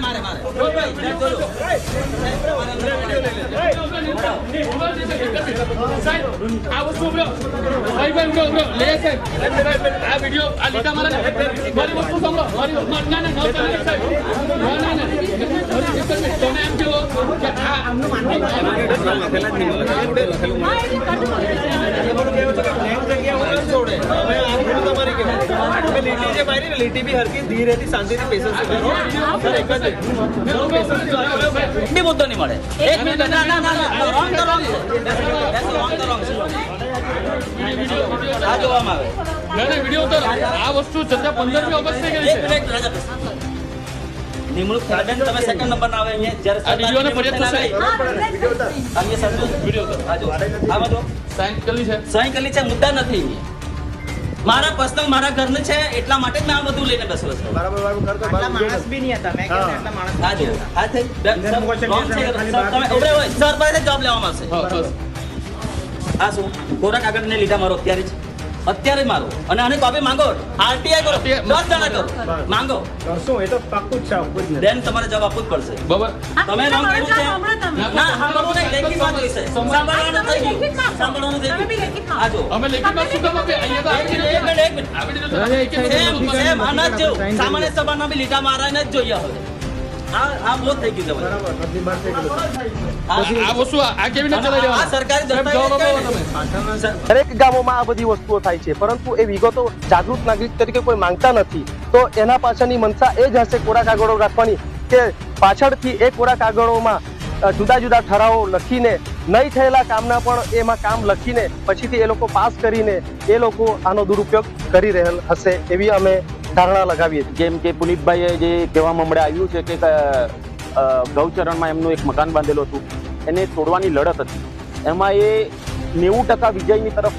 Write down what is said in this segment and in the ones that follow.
મારે મારે આ વસ્તુ ઊભો. ભાઈ, ભાઈ, ઊભો, ઊભો. લે, સાહેબ. આ વીડિયો, આ લીટા મારે મારી વસ્તુ સાંભળો. મારી- ના, ના, ના, ના. ના, ના, જ. તમે એમ કહો કે આ છોડે હવે આ ભૂલ તમારી કહેવાય તમે લીટી જે મારી ને લીટી બી હરકી ધીરેથી શાંતિથી પેશન્સ કરો સર એક જ બી મુદ્દો નહીં મળે. એક મિનિટ. ના ના ના રોંગ તો રોંગ છે રોંગ તો રોંગ છે આ જોવામાં આવે. ના, આ વસ્તુ પંદરમી ઓગસ્ટ છે. નિમણૂક થાય તમે સેકન્ડ નંબર ના આવે અહીંયા. જ્યારે આ વિડીયોને ફરિયાદ થશે. અહીંયા સર વીડિયો. આ જો. આમાં સાઈન છે મુદ્દા નથી મારા પર્સનલ મારા ઘરનું છે એટલા માટે જ મેં આ બધું લઈને બેસેલો છું. બરાબર બરાબર કરતો માણસ બી નહીં હતા. મેં કીધું એટલા માણસ હા જો. હા થઈ. તમે હોય. સર પાસે જવાબ લેવામાં આવશે. હા બસ આ શું? ખોરાક આગળ ને લીધા મારો અત્યારે જ. અત્યારે મારો. અને આને કોપી માંગો. આરટીઆઈ કરો. દસ જણા કરો. માંગો. કરશો એ તો પાક્કું જ છે આપવું જ દેન તમારે જવાબ આપવું જ પડશે. બરાબર. તમે નામ કર્યું છે? ના સાંભળવું નહીં લેખિતમાં જોઈશે સાંભળવાનું થઈ ગયું. સાંભળવાનું થઈ ગયું. આ જો. અમે લેખિતમાં શું કામ આપે અહીંયા તો આવી એક મિનિટ એક મિનિટ. આવી રીતે સેમ સેમ આના જ જેવું. સામાન્ય સભાના બી લીટા મારાને જ જોઈએ હવે. દરેક ગામોમાં આ બધી વસ્તુઓ થાય છે પરંતુ એ વિગતો જાગૃત નાગરિક તરીકે કોઈ માંગતા નથી. તો એના પાછળની મનસા એ જ હશે કોરા કાગળો રાખવાની કે પાછળથી એ કોરા કાગળોમાં જુદા જુદા ઠરાવો લખીને નહીં થયેલા કામના પણ એમાં કામ લખીને પછીથી એ લોકો પાસ કરીને એ લોકો આનો દુરુપયોગ કરી રહેલ હશે એવી અમે ધારણા લગાવીએ છીએ. જેમ કે પુનિતભાઈએ જે કહેવામાં હમણાં આવ્યું છે કે ગૌચરણમાં એમનું એક મકાન બાંધેલું હતું. એને તોડવાની લડત હતી. એમાં એ નેવું ટકા વિજયની તરફ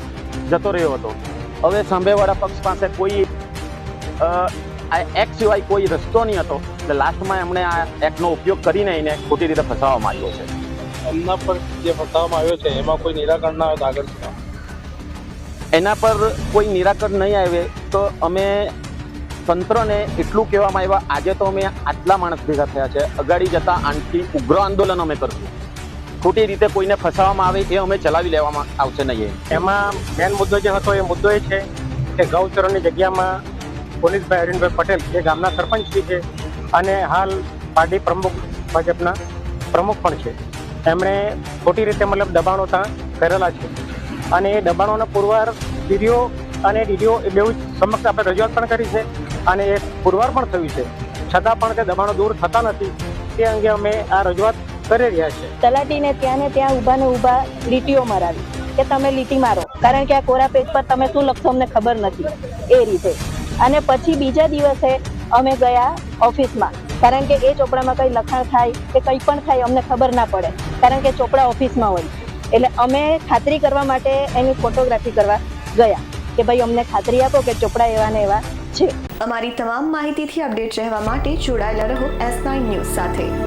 જતો રહ્યો હતો. હવે સાંભેવાળા પક્ષ પાસે કોઈ એક્ટ સિવાય કોઈ રસ્તો નહીં હતો. એટલે લાસ્ટમાં એમણે આ એક્ટનો ઉપયોગ કરીને એને ખોટી રીતે ફસાવવામાં આવ્યો છે. એમના પર જે ફસાવવામાં આવ્યો છે એમાં કોઈ નિરાકરણ ના આવે આગળ એના પર કોઈ નિરાકરણ નહીં આવે તો અમે તંત્રને એટલું કહેવામાં આવ્યા, આજે તો અમે આટલા માણસ ભેગા થયા છે. અગાડી જતા આનથી ઉગ્ર આંદોલન અમે કરશું. ખોટી રીતે કોઈને ફસાવવામાં આવે એ અમે ચલાવી લેવામાં આવશે નહીં એમાં. મેન મુદ્દો જે હતો, એ મુદ્દો એ છે કે ગૌચરણની જગ્યામાં પોલીસભાઈ અરવિંદભાઈ પટેલ, જે ગામના સરપંચ છે, અને હાલ પાર્ટી પ્રમુખ ભાજપના પ્રમુખ પણ છે. એમણે ખોટી રીતે મતલબ દબાણો ત્યાં કરેલા છે. અને એ દબાણોના પુરવાર ડીડીઓ અને ડીડીઓ એ બેઉ સમક્ષ આપણે રજૂઆત પણ કરી છે. અને એ પુરવાર પણ થયું છે. છતાં પણ તે દબાણો દૂર થતા નથી. તે અંગે અમે આ રજૂઆત કરી રહ્યા છીએ. તલાટીને ત્યાં ને ત્યાં ઊભા ને ઊભા લીટીઓ મરાવી કે તમે લીટી મારો. કારણ કે આ કોરા પેજ પર તમે શું લખશો અમને ખબર નથી. એ રીતે. અને પછી બીજા દિવસે અમે ગયા ઓફિસમાં. કારણ કે એ ચોપડામાં કંઈ લખાણ થાય કે કંઈ પણ થાય અમને ખબર ના પડે. કારણ કે ચોપડા ઓફિસમાં હોય. એટલે અમે ખાતરી કરવા માટે એની ફોટોગ્રાફી કરવા ગયા કે ભાઈ અમને ખાતરી આપો કે ચોપડા એવા ને એવા. છે. અમારી તમામ માહિતીથી અપડેટ રહેવા માટે જોડાયેલા રહો એસ નાઇન ન્યૂઝ સાથે.